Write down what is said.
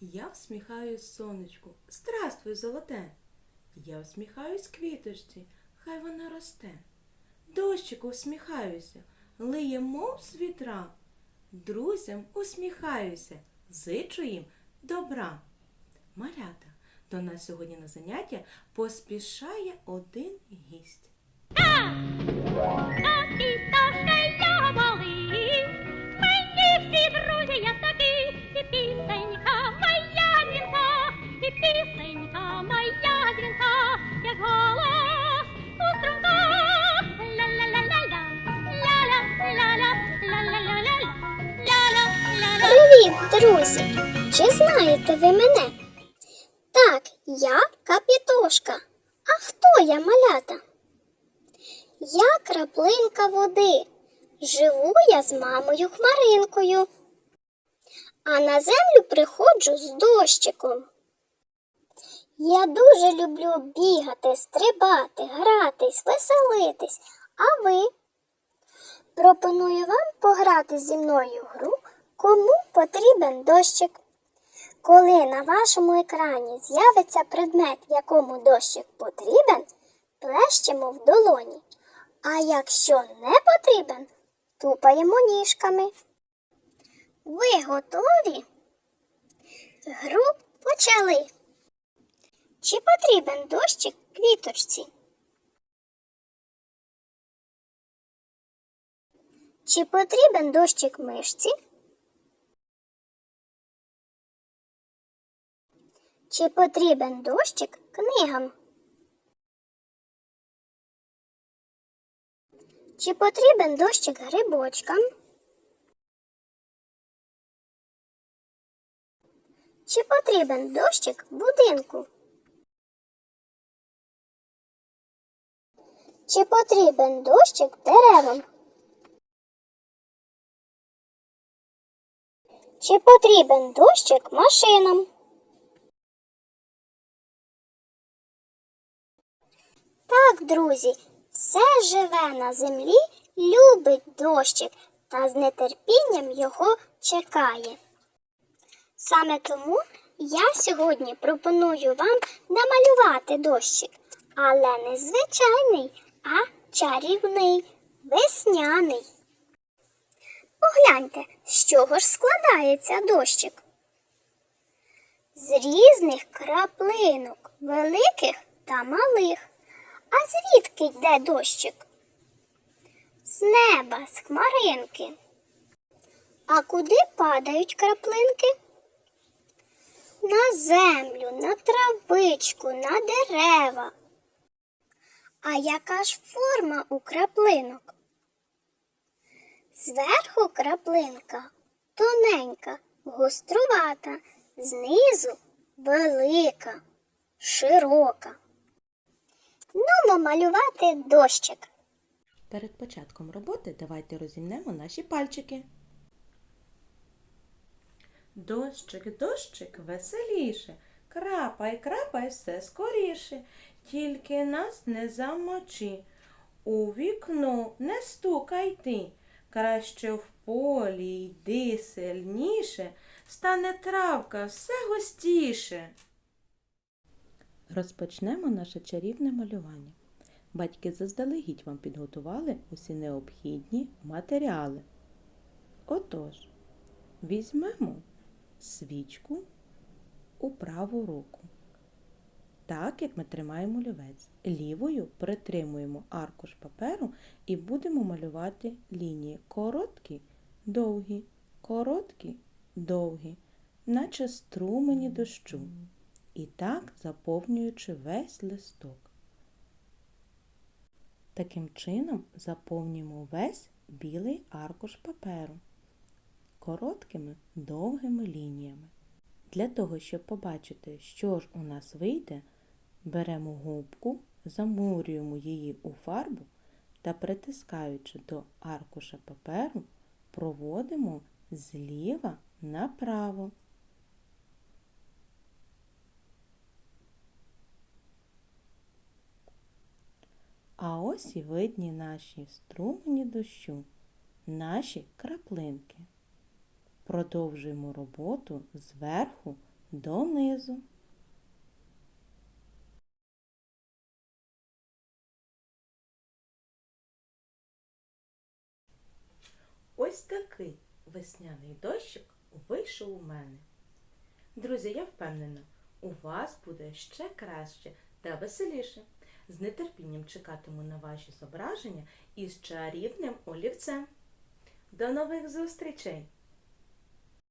Я всміхаюсь сонечку. Здравствуй, золоте. Я всміхаюсь квіточці, хай вона росте. Дощику всміхаюся, лиє, мов з вітра. Друзям усміхаюся, зичу їм добра. Малята, до нас сьогодні на заняття поспішає один гість. Так і і пісенька моя як голос. Привіт, друзі! Чи знаєте ви мене? Так, я Капітошка. А хто я малята? Я краплинка води. Живу я з мамою хмаринкою. А на землю приходжу з дощиком. Я дуже люблю бігати, стрибати, гратись, веселитись. А ви? Пропоную вам пограти зі мною гру Кому потрібен дощик? Коли на вашому екрані з'явиться предмет, якому дощик потрібен, плещемо в долоні. А якщо не потрібен, тупаємо ніжками. Ви готові? Гру почали. Чи потрібен дощик квіточці? Чи потрібен дощик мишці? Чи потрібен дощик книгам? Чи потрібен дощик грибочкам? Чи потрібен дощик будинку? Чи потрібен дощик деревам? Чи потрібен дощик машинам? Так, друзі, все живе на землі, любить дощик та з нетерпінням його чекає. Саме тому я сьогодні пропоную вам намалювати дощик, але не звичайний, а чарівний, весняний. Погляньте, з чого ж складається дощик? З різних краплинок, великих та малих. А звідки йде дощик? З неба, з хмаринки. А куди падають краплинки? На землю, на травичку, на дерева. А яка ж форма у краплинок? Зверху краплинка тоненька, гострувата, знизу велика, широка. Нумо малювати дощик. Перед початком роботи давайте розімнемо наші пальчики. Дощик, дощик, веселіше, крапай, крапай все скоріше, тільки нас не замочи. У вікно не стукай ти, краще в полі йди сильніше, стане травка все густіше. Розпочнемо наше чарівне малювання. Батьки заздалегідь вам підготували усі необхідні матеріали. Отож, візьмемо свічку у праву руку. Так, як ми тримаємо олівець. Лівою притримуємо аркуш паперу і будемо малювати лінії короткі, довгі, короткі, довгі, наче струмені дощу. І так заповнюючи весь листок. Таким чином заповнюємо весь білий аркуш паперу короткими довгими лініями. Для того, щоб побачити, що ж у нас вийде, беремо губку, замурюємо її у фарбу та притискаючи до аркуша паперу, проводимо зліва направо. А ось і видні наші струмені дощу, наші краплинки. Продовжуємо роботу зверху донизу. Ось такий весняний дощик вийшов у мене. Друзі, я впевнена, у вас буде ще краще та веселіше. З нетерпінням чекатиму на ваші зображення із чарівним олівцем. До нових зустрічей!